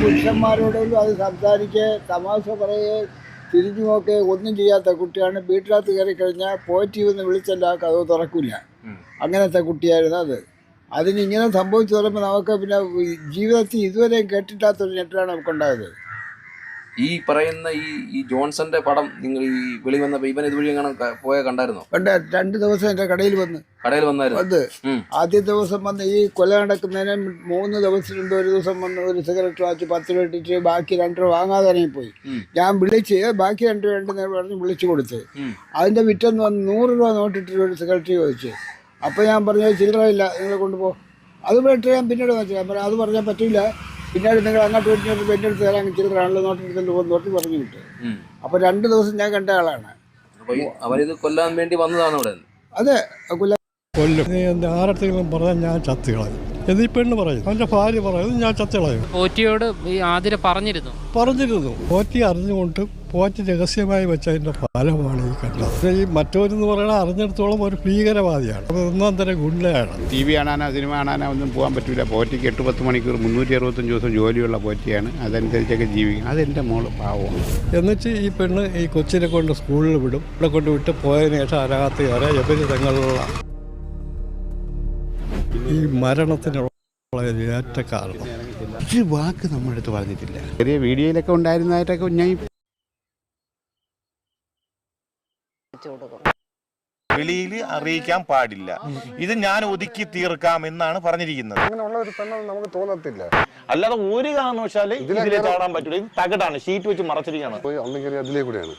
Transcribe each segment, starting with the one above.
പുരുഷന്മാരോടും അത് സംസാരിക്കുക തമാശ പറയുക തിരിഞ്ഞു നോക്കുക ഒന്നും ചെയ്യാത്ത കുട്ടിയാണ്. വീട്ടിനകത്ത് കയറി കഴിഞ്ഞാൽ പോയിറ്റീവ് എന്ന് വിളിച്ചല്ല ആ കഥ തുറക്കില്ല അങ്ങനത്തെ കുട്ടിയായിരുന്നു അത്. അതിന് ഇങ്ങനെ സംഭവിച്ചു തുടങ്ങുമ്പോൾ നമുക്ക് പിന്നെ ജീവിതത്തിൽ ഇതുവരെയും കേട്ടിട്ടാത്തൊരു ഞെട്ടാണ് നമുക്കുണ്ടായത്. ഈ പറയുന്ന ഈ ഈ ജോൺസന്റെ പടം നിങ്ങൾ ഈ വെളി വന്ന ഇവൻ ഇതുവഴി പോയ കണ്ടായിരുന്നോ? കണ്ട രണ്ട് ദിവസം എന്റെ കടയിൽ വന്ന്. കടയിൽ വന്നായിരുന്നു. വന്ന്. ആദ്യ ദിവസം വന്ന് ഈ കൊല നടക്കുന്നതിന് മൂന്ന് ദിവസം രണ്ട് ഒരു ദിവസം വന്ന് ഒരു സിഗരറ്റ് വാച്ച് പത്ത് രൂപ ഇട്ടിട്ട് ബാക്കി രണ്ട് രൂപ വാങ്ങാതെ ഇറങ്ങിപ്പോയി. പോയി ഞാൻ വിളിച്ച് ബാക്കി രണ്ട് രൂപ ഉണ്ടെന്ന് പറഞ്ഞ് വിളിച്ചു കൊടുത്ത്. അതിന്റെ വിറ്റന്ന് വന്ന് നൂറ് രൂപ നോട്ടിട്ട് ഒരു സിഗരറ്റ് ചോദിച്ചു. അപ്പോൾ ഞാൻ പറഞ്ഞു ചില്ലറയില്ല നിങ്ങളെ കൊണ്ടുപോ. അത് ഞാൻ പിന്നീട് വെച്ചു ഞാൻ പറഞ്ഞു അത് പറഞ്ഞാൽ പറ്റില്ല പിന്നീട് നിങ്ങൾ അങ്ങോട്ട് വിട്ടിട്ട് എന്റെ അടുത്ത് തരാൻ ചില്ലറാണല്ലോ നോട്ടെടുത്തിട്ട് പോകുന്ന നോട്ട് പറഞ്ഞു വിട്ടു. അപ്പൊ അപ്പോൾ രണ്ട് ദിവസം ഞാൻ കണ്ട ആളാണ്. അവരിത് കൊല്ലാൻ വേണ്ടി വന്നതാണ് അവിടെ. അതെ കൊല്ല കൊല്ലും. എന്റെ ആരത്തെങ്കിലും പറഞ്ഞാൽ ഞാൻ ചത്ത് കളയും. എന്നീ പെണ്ണ് പറയും? അവന്റെ ഭാര്യ പറയും ഞാൻ ചത്ത് കളയും. പോറ്റിയോട് ഈ ആതിര പറഞ്ഞിരുന്നു. പറഞ്ഞിരുന്നു. പോറ്റി അറിഞ്ഞുകൊണ്ട് പോറ്റി രഹസ്യമായി വെച്ചതിന്റെ ഫലമാണ് ഈ കണ്ടത് ഈ മറ്റവരെന്ന് പറയുന്നത് അറിഞ്ഞിടത്തോളം ഒരു ഭീകരവാദിയാണ്. ഒന്നാം തരം ഗുണ്ടയാണ്. ടി വി കാണാനോ സിനിമ കാണാനോ ഒന്നും പോകാൻ പറ്റില്ല പോറ്റിക്ക് എട്ട് പത്ത് മണിക്കൂർ മുന്നൂറ്റി അറുപത്തഞ്ച് ദിവസം ജോലിയുള്ള പോറ്റിയാണ്. അതനുസരിച്ചൊക്കെ ജീവിക്കും അതെന്റെ മോൾ പാവമാണ് എന്നിട്ട് ഈ പെണ്ണ് ഈ കൊച്ചിനെ കൊണ്ട് സ്കൂളിൽ വിടും. ഇവിടെ കൊണ്ട് വിട്ട് പോയതിന് ശേഷം അരകത്ത് കയറാൻ എവര് തങ്ങളുള്ള ഈ മരണത്തിനുള്ള ഏറ്റ കാരണം. ഒരു വാക്ക് നമ്മളെടുത്ത് പറഞ്ഞിട്ടില്ല. ചെറിയ വീഡിയോയിലൊക്കെ ഉണ്ടായിരുന്നതായിട്ടൊക്കെ ഞാൻ വെളിയിൽ അറിയിക്കാൻ പാടില്ല. ഇത് ഞാൻ ഒതുക്കി തീർക്കാം എന്നാണ് പറഞ്ഞിരിക്കുന്നത്. അങ്ങനെയുള്ള ഒരു പെണ്ണെന്ന് നമുക്ക് തോന്നത്തില്ല. അല്ലാതെ ഒരു കാരണവശാൽ ഇതിലെ ചാടാൻ പറ്റില്ല. ഇത് തകടാണ്. ഷീറ്റ് വെച്ച് മറച്ചിരിക്കുകയാണ്. പോയി അന്ന് കയറി അതിലേ കൂടെയാണ്.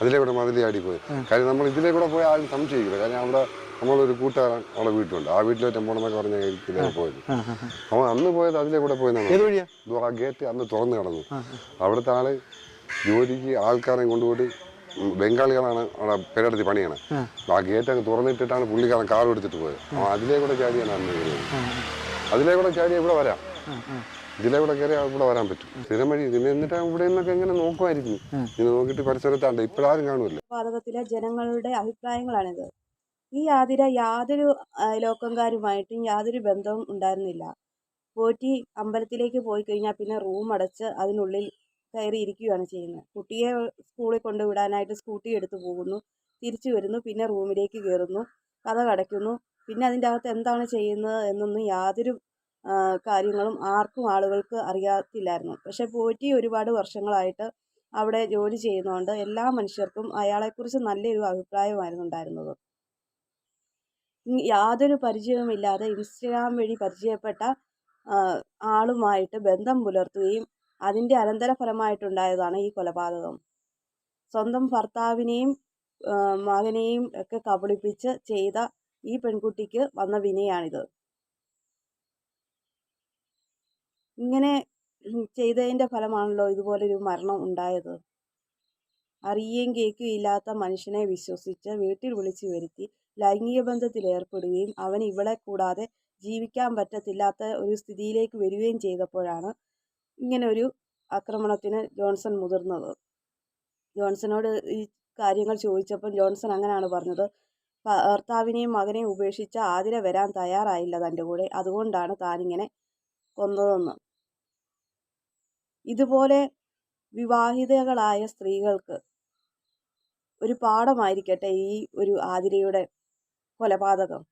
അതിലേ കൂടെ മതിലേ ആടി പോയി. കാര്യം നമ്മൾ ഇതിലേ കൂടെ പോയി ആരും സംശയിക്കില്ല. കാരണം അവിടെ നമ്മളൊരു കൂട്ടുകാരൻ അവിടെ വീട്ടിലുണ്ട്. ആ വീട്ടിലെ പോണെന്നൊക്കെ പറഞ്ഞ ഇതിലേ പോയത്. അവൻ അന്ന് പോയത് അതിലേ കൂടെ പോയതാണ് ആ ഗേറ്റ് അന്ന് തുറന്നു കിടന്നു. അവിടുത്തെ ആൾ ജോലിക്ക് ആൾക്കാരെ കൊണ്ടുപോയിട്ട് ഉം ബംഗാളികളാണ് അവിടെ പെരടത്തി പണിയാണ്. ആ. ഗേറ്റ് അങ്ങ് തുറന്നിട്ടിട്ടാണ് പുള്ളിക്കാരൻ കാർ എടുത്തിട്ട് പോയത്. അവൻ അതിലേ കൂടെ ചാടിയാണ് അന്ന് കയറിയത് അതിലേ കൂടെ ചാടി ഇവിടെ വരാം. ഇതിലെ കൂടെ കയറി ഇവിടെ വരാൻ പറ്റും. സ്ഥിരം വഴി പിന്നെ എന്നിട്ട് ഇവിടെ നിന്നൊക്കെ എങ്ങനെ നോക്കുമായിരുന്നു ഇങ്ങനെ നോക്കിയിട്ട് പരിസരത്താണ്ട് ഇപ്പോഴാരും കാണുമല്ലോ. വാതകത്തിലെ ജനങ്ങളുടെ അഭിപ്രായങ്ങളാണിത്. ഈ ആതിര യാതൊരു അയലോക്കംകാരുമായിട്ടും യാതൊരു ബന്ധവും ഉണ്ടായിരുന്നില്ല. പോറ്റി അമ്പലത്തിലേക്ക് പോയി കഴിഞ്ഞാൽ പിന്നെ റൂം അടച്ച് അതിനുള്ളിൽ കയറി ഇരിക്കുകയാണ് ചെയ്യുന്നത്. കുട്ടിയെ സ്കൂളിൽ കൊണ്ടുവിടാനായിട്ട് സ്കൂട്ടി എടുത്തു പോകുന്നു തിരിച്ചു വരുന്നു പിന്നെ റൂമിലേക്ക് കയറുന്നു കഥ കടയ്ക്കുന്നു പിന്നെ അതിന്റെ അകത്ത് എന്താണ് ചെയ്യുന്നത് എന്നൊന്നും യാതൊരു കാര്യങ്ങളും ആർക്കും ആളുകൾക്ക് അറിയാത്തില്ലായിരുന്നു. പക്ഷെ പോറ്റി ഒരുപാട് വർഷങ്ങളായിട്ട് അവിടെ ജോലി ചെയ്യുന്നതുകൊണ്ട് എല്ലാ മനുഷ്യർക്കും അയാളെക്കുറിച്ച് നല്ലൊരു അഭിപ്രായമായിരുന്നു ഉണ്ടായിരുന്നത്. യാതൊരു പരിചയവുമില്ലാതെ ഇൻസ്റ്റഗ്രാം വഴി പരിചയപ്പെട്ട ആളുമായിട്ട് ബന്ധം പുലർത്തുകയും അതിന്റെ അനന്തരഫലമായിട്ടുണ്ടായതാണ് ഈ കൊലപാതകം. സ്വന്തം ഭർത്താവിനെയും മകനെയും ഒക്കെ കബളിപ്പിച്ച് ചെയ്ത ഈ പെൺകുട്ടിക്ക് വന്ന വിനയാണിത്. ഇങ്ങനെ ചെയ്തതിന്റെ ഫലമാണല്ലോ ഇതുപോലൊരു മരണം ഉണ്ടായത്. അറിയുകയും കേൾക്കുകയും ഇല്ലാത്ത മനുഷ്യനെ വിശ്വസിച്ച് വീട്ടിൽ വിളിച്ചു വരുത്തി ലൈംഗിക ബന്ധത്തിൽ ഏർപ്പെടുകയും അവൻ ഇവളെ കൂടാതെ ജീവിക്കാൻ പറ്റത്തില്ലാത്ത ഒരു സ്ഥിതിയിലേക്ക് വരികയും ചെയ്തപ്പോഴാണ് ഇങ്ങനെ ഒരു ആക്രമണത്തിന് ജോൺസൺ മുതിർന്നത്. ജോൺസണോട് ഈ കാര്യങ്ങൾ ചോദിച്ചപ്പോൾ ജോൺസൺ അങ്ങനെയാണ് പറഞ്ഞത്. ഭർത്താവിനെയും മകനെയും ഉപേക്ഷിച്ച ആതിര വരാൻ തയ്യാറായില്ല തന്റെ കൂടെ. അതുകൊണ്ടാണ് താനിങ്ങനെ കൊന്നതെന്ന്. ഇതുപോലെ വിവാഹിതകളായ സ്ത്രീകൾക്ക് ഒരു പാഠമായിരിക്കട്ടെ ഈ ഒരു ആതിരയുടെ കൊലപാതകം.